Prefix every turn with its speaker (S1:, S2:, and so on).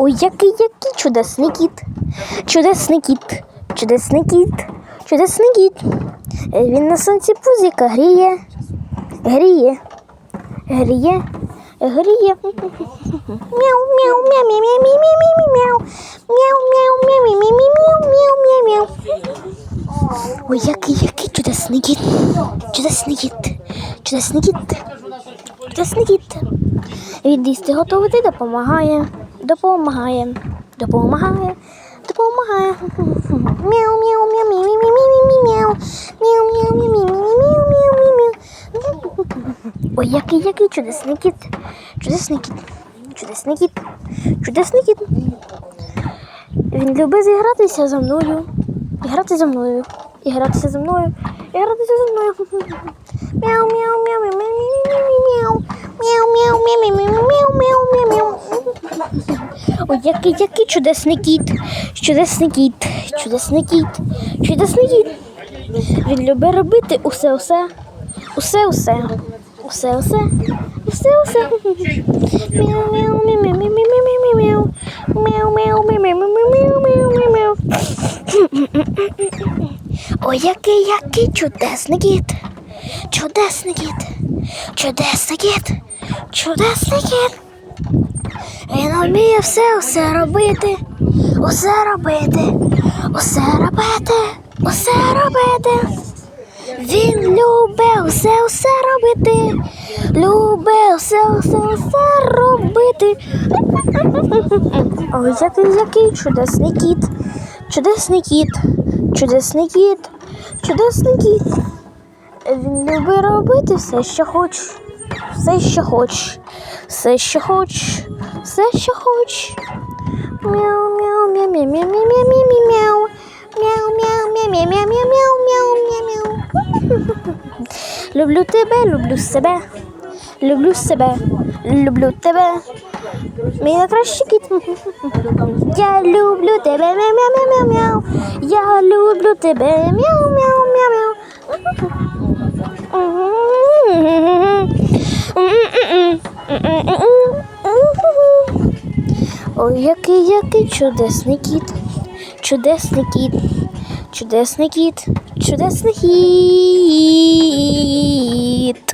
S1: Ой, який який чудесний кіт. Чудесний кіт. Чудесний кіт. Чудесний кіт. Він на сонці пузика гріє. Гріє. Гріє. Гріє. Мяу, мяу, мяу, мяу, мяу, мяу, мяу, мяу. Мяу, мяу, мяу, мяу, мяу, мяу, мяу, мяу. Ой, який, який чудесний кіт. Чудесний кіт. Чудесний кіт. Чудесний кіт. Він їсти готувати допомагає. Допомагає. Допомагає. Допомагає. Мяу, мяу, мяу, мяу, мяу, мяу, мяу, мяу. Мяу, мяу, мяу, мяу, мяу, мяу. Ой, який, який чудесний кіт. Чудесний кіт. Чудесний кіт. Чудесний кіт. Він любить зігратися зі мною. І грати зі мною. І гратися зі мною. І гратися зі мною. Мяу, мяу, мяу, мяу, мяу, мяу, мяу, мяу, мяу, мяу, мяу, мяу, який, який чудесний кіт. Чудесний кіт. Чудесний кіт. Чудесний кіт. Він любить робити усе, усе. Усе, усе. Усе, усе. Усе, усе. Мяу, мяу, мяу, мяу, мяу, мяу, мяу, мяу. Мяу, мяу, мяу, мяу, мяу, мяу. Ой, який, який чудесний кіт. Чудесний кіт. Чудесний кіт. Чудесний кіт. Він вміє все, все робити. Усе робити. Усе робити. Усе робити. Він любить усе, усе робити. Любить усе, усе, усе робити. Ой, який, який чудесний кіт. Чудесний кіт. Чудесний кіт. Чудесний кіт. Він любить робити все, що хоче. Все, що хоче. Все, що хоче все, що хоч. Мяу-мяу-мяу-мяу-мяу-мяу-мяу-мяу. Мяу-мяу-мяу-мяу-мяу-мяу-мяу-мяу. Люблю тебе, люблю себе. Люблю себе, люблю тебе. Мій найкращий кіт. Я люблю тебе, мяу-мяу-мяу-мяу. Я люблю тебе, мяу-мяу-мяу-мяу. Mm-mm. Ой, який, який чудесний кіт. Чудесний кіт. Чудесний кіт. Чудесний кіт.